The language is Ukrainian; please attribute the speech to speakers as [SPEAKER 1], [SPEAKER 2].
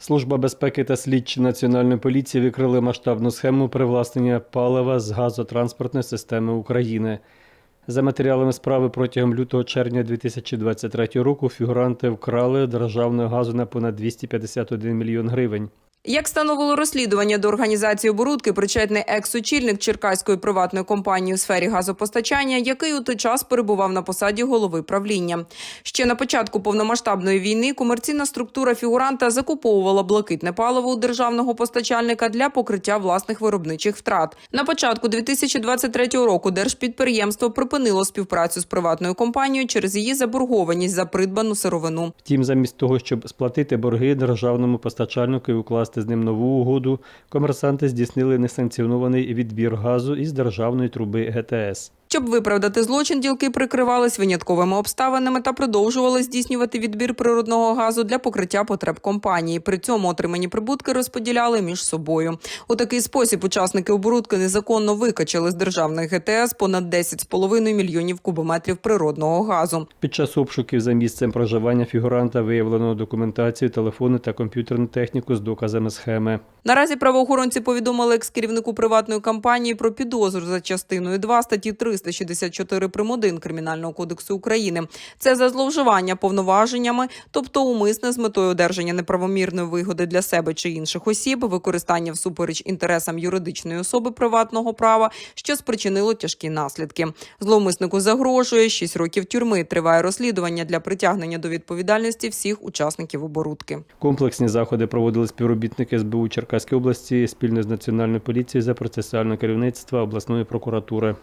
[SPEAKER 1] Служба безпеки та слідчі Національної поліції викрили масштабну схему привласнення палива з газотранспортної системи України. За матеріалами справи протягом лютого-червня 2023 року фігуранти вкрали державного газу на понад 251 мільйон гривень.
[SPEAKER 2] Як встановило розслідування до організації оборудки, причетний екс-очільник Черкаської приватної компанії у сфері газопостачання, який у той час перебував на посаді голови правління. Ще на початку повномасштабної війни комерційна структура фігуранта закуповувала блакитне паливо у державного постачальника для покриття власних виробничих втрат. На початку 2023 року держпідприємство припинило співпрацю з приватною компанією через її заборгованість за придбану сировину.
[SPEAKER 1] Втім, замість того, щоб сплатити борги державному постачальнику і укласти з ним нову угоду, комерсанти здійснили несанкціонований відбір газу із державної труби ГТС.
[SPEAKER 2] Щоб виправдати злочин, ділки прикривались винятковими обставинами та продовжували здійснювати відбір природного газу для покриття потреб компанії. При цьому отримані прибутки розподіляли між собою. У такий спосіб учасники оборудки незаконно викачали з державних ГТС понад 10,5 мільйонів кубометрів природного газу.
[SPEAKER 1] Під час обшуків за місцем проживання фігуранта виявлено документацію, телефони та комп'ютерну техніку з доказами схеми.
[SPEAKER 2] Наразі правоохоронці повідомили екс-керівнику приватної компанії про підозру за частиною 2 статті 364 прим. 1 Кримінального кодексу України. Це за зловживання повноваженнями, тобто умисне з метою одержання неправомірної вигоди для себе чи інших осіб, використання всупереч інтересам юридичної особи приватного права, що спричинило тяжкі наслідки. Зловмиснику загрожує 6 років тюрми. Триває розслідування для притягнення до відповідальності всіх учасників оборудки.
[SPEAKER 1] Комплексні заходи проводили співробітники СБУ Черкаської області спільно з Національною поліцією за процесуальне керівництво обласної прокуратури.